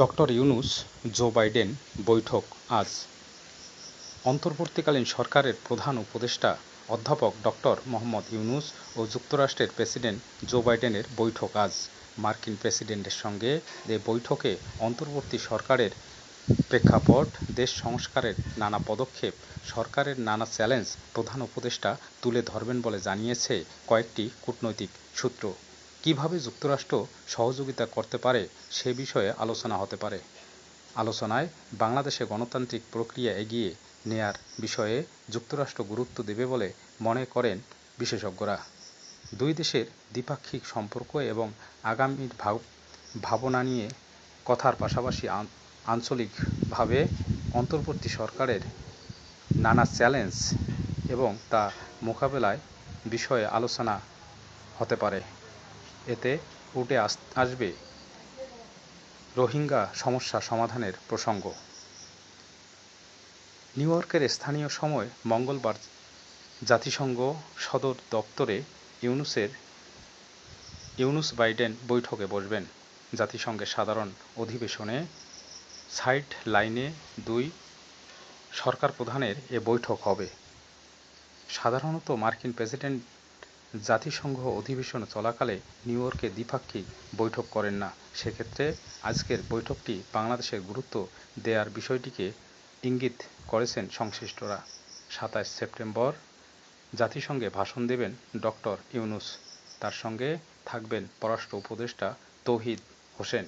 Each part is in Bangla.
ডক্টর ইউনুস, জো বাইডেন বৈঠক আজ। অন্তর্বর্তীকালীন সরকারের প্রধান উপদেষ্টা অধ্যাপক ডক্টর মোহাম্মদ ইউনুস ও যুক্তরাষ্ট্রের প্রেসিডেন্ট জো বাইডেনের বৈঠক আজ। মার্কিন প্রেসিডেন্টের সঙ্গে এ বৈঠকে অন্তর্বর্তী সরকারের প্রেক্ষাপট, দেশ সংস্কারের নানা পদক্ষেপ, সরকারের নানা চ্যালেঞ্জ প্রধান উপদেষ্টা তুলে ধরবেন বলে জানিয়েছে কয়েকটি কূটনৈতিক সূত্র। কীভাবে যুক্তরাষ্ট্র সহযোগিতা করতে পারে সে বিষয়ে আলোচনা হতে পারে। আলোচনায় বাংলাদেশে গণতান্ত্রিক প্রক্রিয়া এগিয়ে নেয়ার বিষয়ে যুক্তরাষ্ট্র গুরুত্ব দেবে বলে মনে করেন বিশেষজ্ঞরা। দুই দেশের দ্বিপাক্ষিক সম্পর্ক এবং আগামীর ভাবনা নিয়ে কথার পাশাপাশি আঞ্চলিকভাবে অন্তর্বর্তী সরকারের নানা চ্যালেঞ্জ এবং তা মোকাবেলায় বিষয়ে আলোচনা হতে পারে। এতে উঠে আসবে রোহিঙ্গা সমস্যা সমাধানের প্রসঙ্গ। নিউ ইয়র্কের স্থানীয় সময় মঙ্গলবার জাতিসংঘ সদর দপ্তরে ইউনুসের, ইউনুস বাইডেন বৈঠকে বসবেন। জাতিসংঘের সাধারণ অধিবেশনে সাইড লাইনে দুই সরকার প্রধানের এ বৈঠক হবে। সাধারণত মার্কিন প্রেসিডেন্ট জাতিসংঘ অধিবেশন চলাকালে নিউ ইয়র্কে দ্বিপাক্ষিক বৈঠক করেন না। সেক্ষেত্রে আজকের বৈঠকটি বাংলাদেশের গুরুত্ব দেয়ার বিষয়টিকে ইঙ্গিত করেছেন সংশ্লিষ্টরা। সাতাশ সেপ্টেম্বর, জাতিসংঘে ভাষণ দেবেন ডক্টর ইউনুস। তার সঙ্গে থাকবেন পররাষ্ট্র উপদেষ্টা তৌহিদ হোসেন।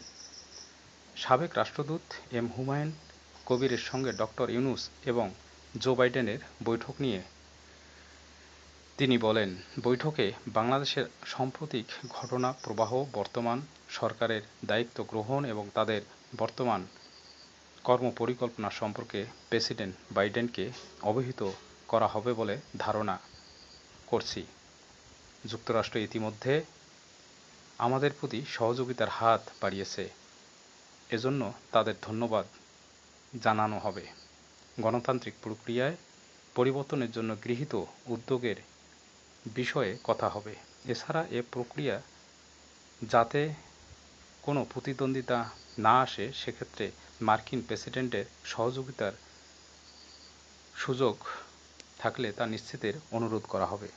সাবেক রাষ্ট্রদূত এম হুমায়ুন কবিরের সঙ্গে ডক্টর ইউনুস এবং জো বাইডেনের বৈঠক নিয়ে তিনি বলেন, বৈঠকে বাংলাদেশের সাম্প্রতিক ঘটনা, প্রবাহ, বর্তমান সরকারের দায়িত্ব গ্রহণ এবং তাদের বর্তমান কর্মপরিকল্পনা সম্পর্কে প্রেসিডেন্ট বাইডেনকে অবহিত করা হবে বলে ধারণা করছি। যুক্তরাষ্ট্র ইতিমধ্যে আমাদের প্রতি সহযোগিতার হাত বাড়িয়েছে। এজন্য তাদের ধন্যবাদ জানানো হবে। গণতান্ত্রিক প্রক্রিয়ায় পরিবর্তনের জন্য গৃহীত উদ্যোগের বিষয়ে কথা হবে। এছাড়া এ প্রক্রিয়া যাতে কোনো প্রতিদ্বন্দ্বিতা না আসে, সেক্ষেত্রে মার্কিন প্রেসিডেন্টের সহযোগিতার সুযোগ থাকলে তা নিশ্চিতের অনুরোধ করা হবে।